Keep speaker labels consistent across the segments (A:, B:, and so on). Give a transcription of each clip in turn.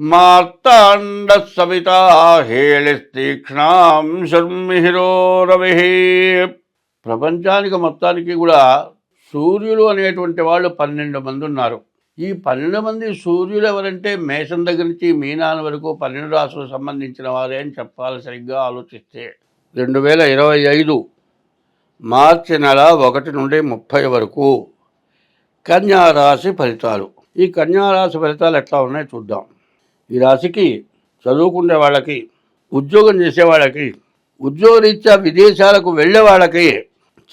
A: మార్తాండ సవితా హేళిస్తీక్ష్ణాం శర్మిహిరో రవి ప్రపంచానికి మొత్తానికి కూడా సూర్యులు అనేటువంటి వాళ్ళు పన్నెండు మంది ఉన్నారు. ఈ పన్నెండు మంది సూర్యులు ఎవరంటే మేషం దగ్గర నుంచి మీనాన్ వరకు పన్నెండు రాసులకు సంబంధించిన వారే అని చెప్పాలి సరిగ్గా ఆలోచిస్తే. రెండు వేల ఇరవై ఐదు మార్చి నెల ఒకటి నుండి ముప్పై వరకు కన్యారాశి ఫలితాలు. ఈ కన్యారాశి ఫలితాలు ఎట్లా ఉన్నాయో చూద్దాం. ఈ రాశికి చదువుకునే వాళ్ళకి ఉద్యోగం చేసే వాళ్ళకి ఉద్యోగరీత్యా విదేశాలకు వెళ్ళే వాళ్ళకి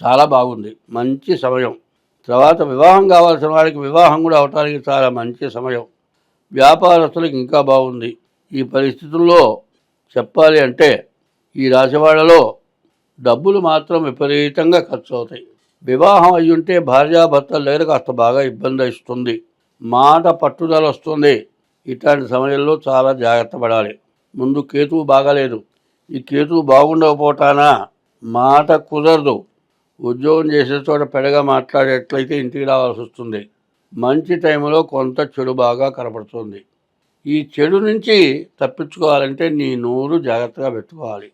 A: చాలా బాగుంది. మంచి సమయం. తర్వాత వివాహం కావాల్సిన వాళ్ళకి వివాహం కూడా అవటానికి చాలా మంచి సమయం. వ్యాపారస్తులకు ఇంకా బాగుంది. ఈ పరిస్థితుల్లో చెప్పాలి అంటే ఈ రాశి వాళ్ళలో డబ్బులు మాత్రం విపరీతంగా ఖర్చు అవుతాయి. వివాహం అయ్యుంటే ఉంటే భార్యాభర్తలు దగ్గర కాస్త బాగా ఇబ్బంది ఇస్తుంది మాట పట్టుదల వస్తుంది. ఇట్లాంటి సమయంలో చాలా జాగ్రత్త పడాలి. ముందు కేతువు బాగాలేదు. ఈ కేతువు బాగుండకపోవటాన మాట కుదరదు. ఉద్యోగం చేసే చోట పెడగా మాట్లాడేట్లయితే ఇంటికి రావాల్సి వస్తుంది. మంచి టైంలో కొంత చెడు బాగా కనపడుతుంది. ఈ చెడు నుంచి తప్పించుకోవాలంటే నీ నోరు జాగ్రత్తగా పెట్టుకోవాలి.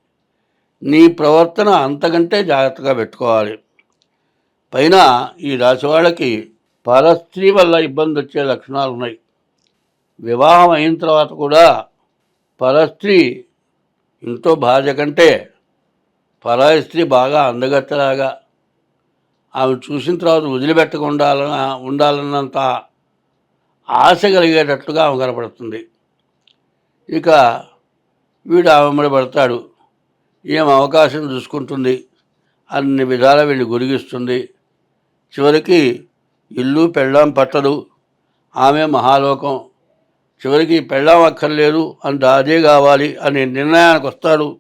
A: నీ ప్రవర్తన అంతకంటే జాగ్రత్తగా పెట్టుకోవాలి. పైన ఈ రాశి వాళ్ళకి పరస్త్రీ వల్ల ఇబ్బంది వచ్చే లక్షణాలు ఉన్నాయి వివాహం అయిన తర్వాత కూడా పరస్త్రీ ఇంట్లో భార్య కంటే పరాయి స్త్రీ బాగా అందగత్తలాగా ఆమె చూసిన తర్వాత వదిలిపెట్టకుండా ఉండాలన్నంత ఆశ కలిగేటట్లుగా ఆమె కనపడుతుంది. ఇక వీడు ఆమె పడతాడు. ఏం అవకాశం చూసుకుంటుంది. అన్ని విధాల వీడిని గురిగిస్తుంది. చివరికి ఇల్లు పెళ్ళాం పట్టదు. ఆమె మహాలోకం. చివరికి పెళ్ళాం అక్కర్లేదు అంత అదే కావాలి అనే నిర్ణయానికి వస్తాడు.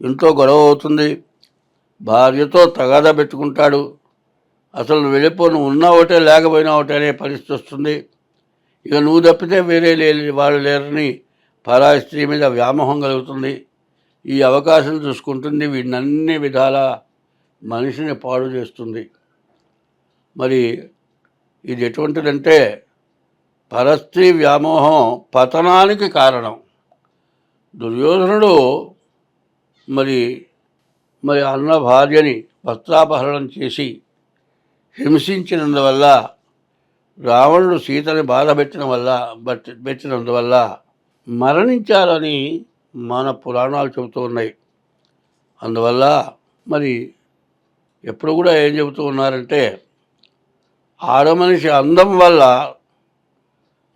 A: ఇంట్లో గొడవ అవుతుంది. భార్యతో తగాదా పెట్టుకుంటాడు. అసలు వెళ్ళిపోను ఉన్నా ఒకటే లేకపోయినా ఒకటే అనే పరిస్థితి వస్తుంది. ఇక నువ్వు తప్పితే వేరే లేని వాళ్ళు లేరని పరాయి స్త్రీ మీద వ్యామోహం కలుగుతుంది. ఈ అవకాశం చూసుకుంటుంది. వీడినన్ని విధాల మనిషిని పాడు చేస్తుంది. మరి ఇది ఎటువంటిదంటే పరస్త్రీ వ్యామోహం పతనానికి కారణం. దుర్యోధనుడు మరి మరి అన్న భార్యని వస్త్రాపహరణం చేసి హింసించినందువల్ల రావణుడు సీతని బాధ పెట్టిన వల్ల పెట్టినందువల్ల మరణించాలని మన పురాణాలు చెబుతూ ఉన్నాయి. అందువల్ల మరి ఎప్పుడు కూడా ఏం చెబుతూ ఉన్నారంటే ఆడమనిషి అందం వల్ల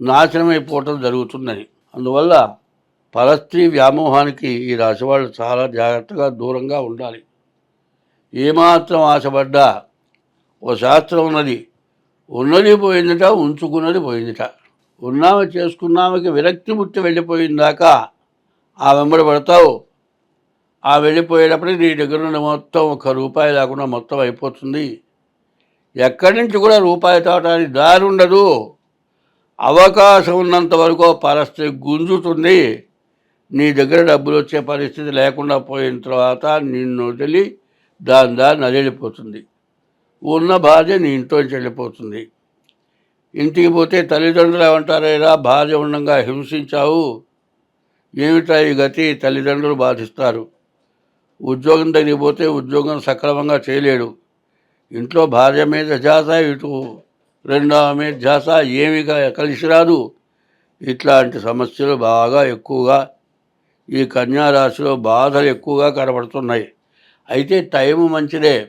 A: నాశనమైపోవటం జరుగుతుందని అందువల్ల పరస్త్రీ వ్యామోహానికి ఈ రాశివాళ్ళు చాలా జాగ్రత్తగా దూరంగా ఉండాలి. ఏమాత్రం ఆశపడ్డా ఓ శాస్త్రం ఉన్నది ఉన్నది పోయిందట ఉంచుకున్నది పోయిందిట. ఉన్నామ చేసుకున్నామకి విరక్తి ముట్టి వెళ్ళిపోయిందాక ఆ వెంబడి పడతావు. ఆ వెళ్ళిపోయేటప్పటికి నీ దగ్గర ఉన్న మొత్తం ఒక రూపాయి లేకుండా మొత్తం అయిపోతుంది. ఎక్కడి నుంచి కూడా రూపాయి తావటానికి దారి ఉండదు. అవకాశం ఉన్నంత వరకు పరిస్థితి గుంజుతుంది. నీ దగ్గర డబ్బులు వచ్చే పరిస్థితి లేకుండా పోయిన తర్వాత నిన్ను వదిలి దాని దాన్ని నదిలిపోతుంది ఉన్న భార్య నీ ఇంట్లోంచి వెళ్ళిపోతుంది. ఇంటికి పోతే తల్లిదండ్రులు ఏమంటారేరా భార్య ఉండగా హింసించావు. ఏమిటా ఈ గతి? తల్లిదండ్రులు బాధిస్తారు. ఉద్యోగం దగ్గరికి పోతే ఉద్యోగం సక్రమంగా చేయలేడు. ఇంట్లో భార్య మీద జాత ఇటు రెండో ఆమె ధ్యాస ఏమి కలిసి రాదు ఇట్లాంటి సమస్యలు బాగా ఎక్కువగా ఈ కన్యారాశిలో బాధలు ఎక్కువగా కనబడుతున్నాయి. అయితే టైం మంచిదే.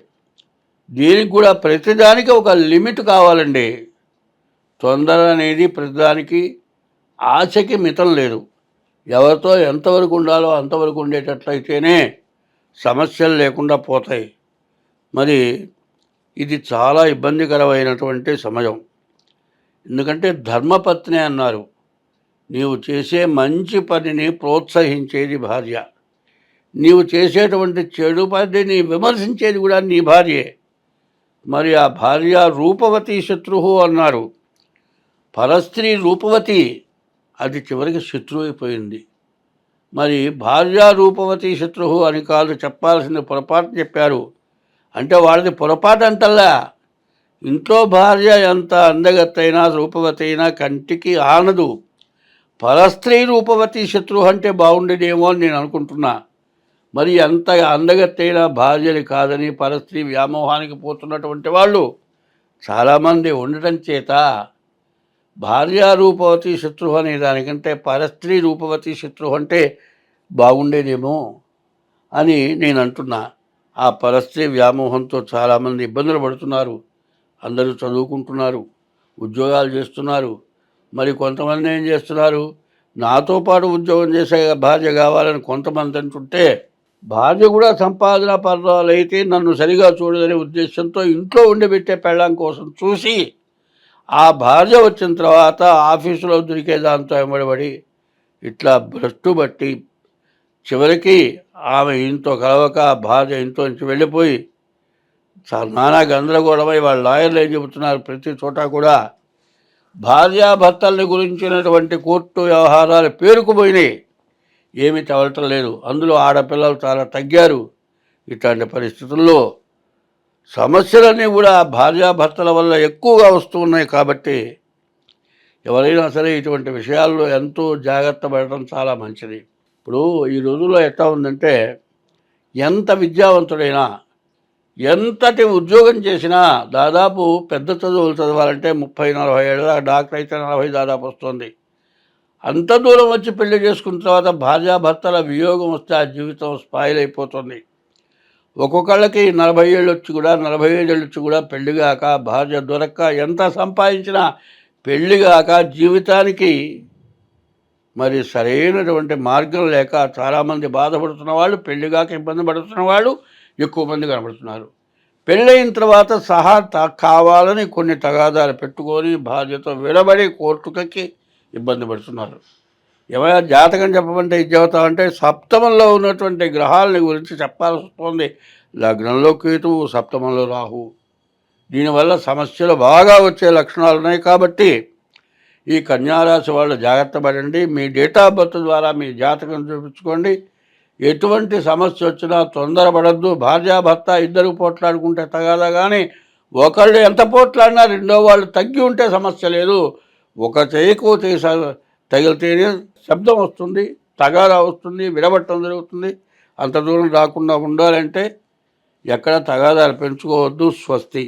A: దీనికి కూడా ప్రతిదానికి ఒక లిమిట్ కావాలండి. తొందర అనేది ప్రతిదానికి ఆశకి మితం లేదు. ఎవరితో ఎంతవరకు ఉండాలో అంతవరకు ఉండేటట్లయితేనే సమస్యలు లేకుండా పోతాయి. మరి ఇది చాలా ఇబ్బందికరమైనటువంటి సమయం. ఎందుకంటే ధర్మపత్ని అన్నారు నీవు చేసే మంచి పనిని ప్రోత్సహించేది భార్య. నీవు చేసేటువంటి చెడు పనిని విమర్శించేది కూడా నీ భార్యే. మరి ఆ భార్య రూపవతి శత్రువు అన్నారు. పరస్త్రీ రూపవతి అది చివరికి శత్రువు అయిపోయింది. మరి భార్య రూపవతి శత్రువు అని కాదు చెప్పాల్సిన పొరపాటు చెప్పారు. అంటే వాళ్ళది పొరపాటు అంటల్లా. ఇంట్లో భార్య ఎంత అందగత్తైనా రూపవతి అయినా కంటికి ఆనదు. పరస్త్రీ రూపవతి శత్రు అంటే బాగుండేదేమో అని నేను అనుకుంటున్నా. మరి అంత అందగత్తైన భార్యని కాదని పరస్త్రీ వ్యామోహానికి పోతున్నటువంటి వాళ్ళు చాలామంది ఉండటం చేత భార్య రూపవతి శత్రువు అనే దానికంటే పరస్త్రీ రూపవతి శత్రు అంటే బాగుండేదేమో అని నేను అంటున్నా. ఆ పరస్త్రీ వ్యామోహంతో చాలామంది ఇబ్బందులు పడుతున్నారు. అందరూ చదువుకుంటున్నారు ఉద్యోగాలు చేస్తున్నారు. మరి కొంతమంది ఏం చేస్తున్నారు? నాతో పాటు ఉద్యోగం చేసే భార్య కావాలని కొంతమంది అంటుంటే భార్య కూడా సంపాదన పర్వాలు అయితే నన్ను సరిగా చూడదనే ఉద్దేశంతో ఇంట్లో ఉండిపెట్టే పెళ్ళాం కోసం చూసి ఆ భార్య వచ్చిన తర్వాత ఆఫీసులో దొరికే దాంతో వెంబడబడి ఇట్లా భ్రష్టు బట్టి చివరికి ఆమె ఇంతో కలవక భార్య ఇంట్లో నుంచి వెళ్ళిపోయి నానా గందరగోళమై వాళ్ళ లాయర్లు ఏం చెబుతున్నారు? ప్రతి చోట కూడా భార్యాభర్తల్ని గురించినటువంటి కోర్టు వ్యవహారాలు పేరుకుపోయినాయి. ఏమీ తవలటం లేదు. అందులో ఆడపిల్లలు చాలా తగ్గారు. ఇట్లాంటి పరిస్థితుల్లో సమస్యలన్నీ కూడా భార్యాభర్తల వల్ల ఎక్కువగా వస్తూ ఉన్నాయి కాబట్టి ఎవరైనా సరే ఇటువంటి విషయాల్లో ఎంతో జాగ్రత్త పడటం చాలా మంచిది. ఇప్పుడు ఈ రోజుల్లో ఎట్లా ఉందంటే ఎంత విద్యావంతుడైనా ఎంతటి ఉద్యోగం చేసినా దాదాపు పెద్ద చదువులు చదవాలంటే ముప్పై నలభై ఏళ్ళ డాక్టర్ అయితే నలభై దాదాపు వస్తుంది. అంత దూరం వచ్చి పెళ్ళి చేసుకున్న తర్వాత భార్యాభర్తల వియోగం వస్తే ఆ జీవితం స్పాయిల్ అయిపోతుంది ఒక్కొక్కళ్ళకి నలభై ఏళ్ళు వచ్చి కూడా నలభై ఐదు ఏళ్ళు వచ్చి కూడా పెళ్ళిగాక భార్య దొరక్క ఎంత సంపాదించినా పెళ్ళిగాక జీవితానికి మరి సరైనటువంటి మార్గం లేక చాలామంది బాధపడుతున్న వాళ్ళు పెళ్ళిగాక ఇబ్బంది పడుతున్న వాళ్ళు ఎక్కువ మంది కనబడుతున్నారు. పెళ్ళయిన తర్వాత సహా కావాలని కొన్ని తగాదాలు పెట్టుకొని బాధ్యత విడబడి కోర్టుకి ఇబ్బంది పడుతున్నారు. ఏమైనా జాతకం చెప్పమంటే ఇది చెబుతామంటే సప్తమంలో ఉన్నటువంటి గ్రహాలని గురించి చెప్పాల్సి వస్తుంది. లగ్నంలో కేతువు సప్తమంలో రాహు. దీనివల్ల సమస్యలు బాగా వచ్చే లక్షణాలు ఉన్నాయి కాబట్టి ఈ కన్యారాశి వాళ్ళు జాగ్రత్త పడండి. మీ డేట్ ఆఫ్ బర్త్ ద్వారా మీ జాతకం చూపించుకోండి. ఎటువంటి సమస్య వచ్చినా తొందరపడద్దు. భార్యాభర్త ఇద్దరు పోట్లాడుకుంటే తగాదా కానీ ఒకళ్ళు ఎంత పోట్లాడినా రెండో వాళ్ళు తగ్గి ఉంటే సమస్య లేదు. ఒక చేయకు తగిలితేనే శబ్దం వస్తుంది తగాదా వస్తుంది విడబట్టడం జరుగుతుంది. అంత దూరం రాకుండా ఉండాలంటే ఎక్కడ తగాదాలు పెంచుకోవద్దు. స్వస్తి.